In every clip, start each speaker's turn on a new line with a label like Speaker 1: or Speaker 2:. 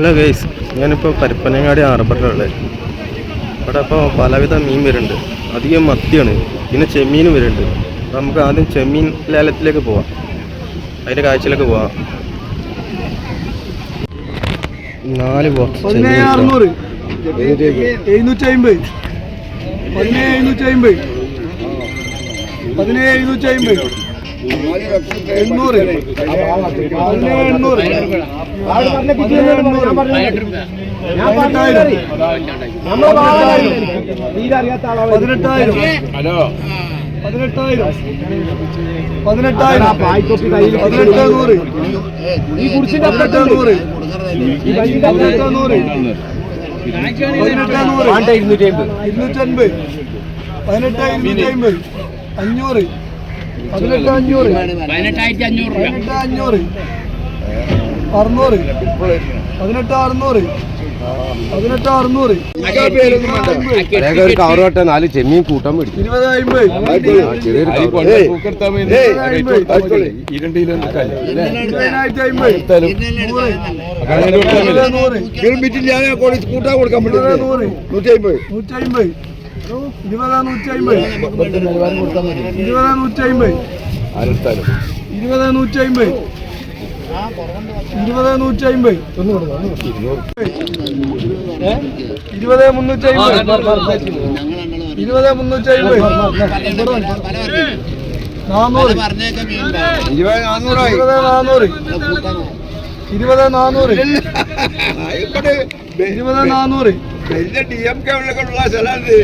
Speaker 1: Hello guys ഞാനിപ്പോൾ പരപ്പനങ്ങാടി ഹാർബറിലുള്ളത് ഇവിടെ ഇപ്പോൾ പലവിധ മീൻ വരുന്നുണ്ട്. അധികം മത്തിയാണ്. പിന്നെ ചെമ്മീൻ വരുന്നുണ്ട്. അപ്പോൾ നമുക്ക് ആദ്യം ചെമ്മീൻ ലേലത്തിലേക്ക് പോവാം. അതിന്റെ കാഴ്ചയിലേക്ക് പോവാം. നാല് ബോക്സ്
Speaker 2: പതിനേഴ് അറുന്നൂറ്. എഴുന്നൂറ്റി അമ്പത് പതിനേഴ് എഴുന്നൂറ്റി അമ്പത് പതിനേഴ് എഴുന്നൂറ്റി അമ്പത് എണ്ണൂറ്. പതിനെട്ടായിരം. പതിനെട്ടായിരം. പതിനെട്ടായിരം. പതിനെട്ട് നൂറ് പതിനെട്ട് നൂറ് പതിനെട്ട് നൂറ് പതിനെട്ട് നൂറ് ഇരുന്നൂറ്റൻപത് പതിനെട്ട് ഇരുന്നൂറ്റി അമ്പത്. പതിനെട്ട് അഞ്ഞൂറ്.
Speaker 3: പതിനെട്ടായിരത്തി അഞ്ഞൂറ്. രൂപ.
Speaker 2: പതിനെട്ട് അഞ്ഞൂറ്. അറുന്നൂറ്. പതിനെട്ട് അറുന്നൂറ്. പതിനെട്ട് അറുന്നൂറ്.
Speaker 1: ഒരു കവറോട്ടെ നാല് ചെമ്മീൻ കൂട്ടാൻ പിടിക്കും
Speaker 2: ഇരുപത് അമ്പത്.
Speaker 4: കൂട്ടാൻ കൊടുക്കാൻ
Speaker 2: പറ്റും നൂറ്.
Speaker 4: നൂറ്റി അമ്പത്.
Speaker 2: നൂറ്റി അമ്പത്. ഇരുപത് നൂറ്റി അമ്പത് ഇരുപതാം നൂറ്റി അമ്പത് ഇരുപത് നൂറ്റി അമ്പത് ഇരുപത് നൂറ്റി നാന്നൂറ്. നാന്നൂറ്.
Speaker 4: വലിയ ഡി എം കെ ഉള്ള സ്ഥലമാണ്.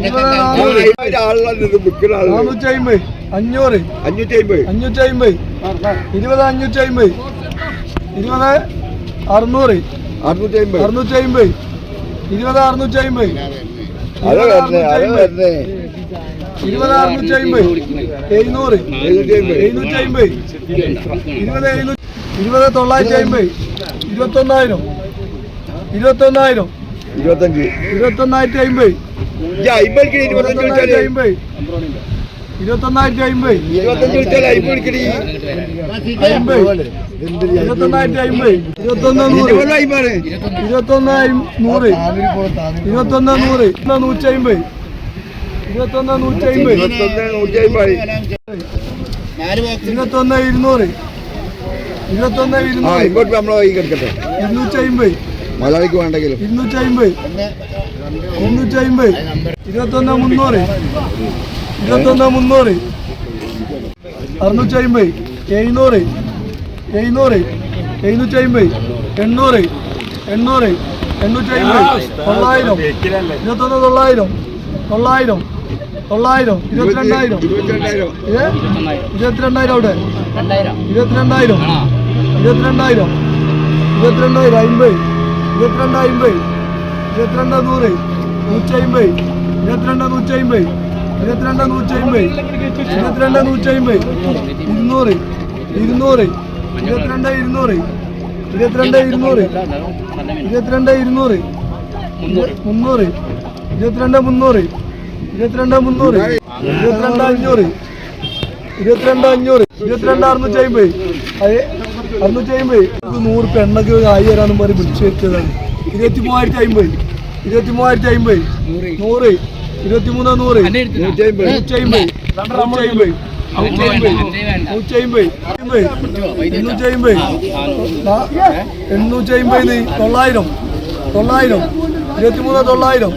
Speaker 2: ഇരുപത് നാന്നൂറ്
Speaker 4: ആളുള്ളത് വിൽക്കുന്ന ആൾ
Speaker 2: നാനൂറ്റി അമ്പത് അഞ്ഞൂറ്
Speaker 4: അഞ്ഞൂറ്റി അമ്പത്
Speaker 2: അഞ്ഞൂറ്റി അമ്പത് ഇരുപത് അഞ്ഞൂറ്റി അമ്പത് ഇരുപത് അറുന്നൂറ്.
Speaker 4: അറുന്നൂറ്റി അമ്പത്
Speaker 2: അറുന്നൂറ്റി അമ്പത് ഇരുപത് അറുന്നൂറ്റി അമ്പത്
Speaker 4: അത് വരണേ അത് വരണേ
Speaker 2: ഇരുപത് അറുന്നൂറ്റി അമ്പത് എഴുന്നൂറ്.
Speaker 4: എഴുന്നൂറ്റി അമ്പത്
Speaker 2: ഇരുപത് എഴുന്നൂറ്റി ഇരുപത് തൊള്ളായിരത്തി അമ്പത് ഇരുപത്തൊന്നായിരം. ഇരുപത്തൊന്നായിരം.
Speaker 4: ഇരുപത്തഞ്ച്.
Speaker 2: ഇരുപത്തൊന്നായിരത്തി അമ്പത്
Speaker 4: അമ്പത്
Speaker 2: അമ്പത് അമ്പത് ഇരുപത്തൊന്ന് നൂറ് ഇരുപത്തൊന്ന് നൂറ് ഇരുപത്തൊന്ന് നൂറ് നൂറ്റി അമ്പത് ഇരുപത്തൊന്ന് നൂറ്റി അമ്പത്
Speaker 4: ഇരുപത്തൊന്ന് നൂറ്റി അമ്പത്
Speaker 2: ഇരുപത്തൊന്ന് ഇരുന്നൂറ്. ഇരുപത്തൊന്ന് ഇരുന്നൂറ്. ഇരുന്നൂറ്റി അമ്പത്
Speaker 4: മലയാളിക്ക് വേണ്ടെങ്കിലും.
Speaker 2: ഇരുന്നൂറ്റി അമ്പത് ഇരുന്നൂറ്റി അമ്പത് ഇരുപത്തൊന്ന് മുന്നൂറ്. ഇരുപത്തൊന്ന് മുന്നൂറ്. അറുന്നൂറ്റി അമ്പത് എഴുന്നൂറ്. എഴുന്നൂറ്. എഴുന്നൂറ്റി അമ്പത് എണ്ണൂറ്. എണ്ണൂറ്. എണ്ണൂറ്റി അമ്പത് തൊള്ളായിരം. ഇരുപത്തൊന്ന് തൊള്ളായിരം. തൊള്ളായിരം. തൊള്ളായിരം. ഇരുപത്തിരണ്ടായിരം.
Speaker 4: ഇരുപത്തിരണ്ടായിരം
Speaker 2: അവിടെ?
Speaker 3: രണ്ടായിരം.
Speaker 2: ഇരുപത്തിരണ്ടായിരം. ഇരുപത്തിരണ്ടായിരം. ഇരുപത്തിരണ്ടായിരം. അമ്പത് ഇരുപത്തിരണ്ട് അമ്പത് ഇരുപത്തിരണ്ട് നൂറ് നൂറ്റി അമ്പത് ഇരുപത്തിരണ്ട് നൂറ്റി അമ്പത് ഇരുപത്തിരണ്ട് നൂറ്റി അമ്പത് ഇരുപത്തിരണ്ട് നൂറ്റി അമ്പത് ഇരുന്നൂറ് ഇരുന്നൂറ് ഇരുപത്തിരണ്ട് ഇരുന്നൂറ് ഇരുപത്തിരണ്ട് ഇരുന്നൂറ് ഇരുപത്തിരണ്ട് ഇരുന്നൂറ് മുന്നൂറ് ഇരുപത്തിരണ്ട് മുന്നൂറ് ഇരുപത്തിരണ്ട് മുന്നൂറ് ഇരുപത്തിരണ്ട് അഞ്ഞൂറ് ഇരുപത്തിരണ്ട് അഞ്ഞൂറ് ഇരുപത്തിരണ്ട് അറുന്നൂറ്റി അമ്പത് അതെ അറുന്നൂറ്റി അമ്പത് നൂറ് പെണ്ണൊക്കെ ആയി തരാന്നും പറഞ്ഞ് വിളിച്ചു വെച്ചതാണ് ഇരുപത്തി മൂവായിരത്തി അമ്പത് ഇരുപത്തി മൂവായിരത്തി അമ്പത് നൂറ്. ഇരുപത്തി മൂന്ന് നൂറ്
Speaker 4: നൂറ്റി അമ്പത്.
Speaker 2: നൂറ്റി അമ്പത് നൂറ്റി അമ്പത്. നൂറ്റി അമ്പത് നൂറ്റി അമ്പത്. എണ്ണൂറ്റി അമ്പത്. എണ്ണൂറ്റി അമ്പത് തൊള്ളായിരം. തൊള്ളായിരം. ഇരുപത്തി മൂന്ന് തൊള്ളായിരം.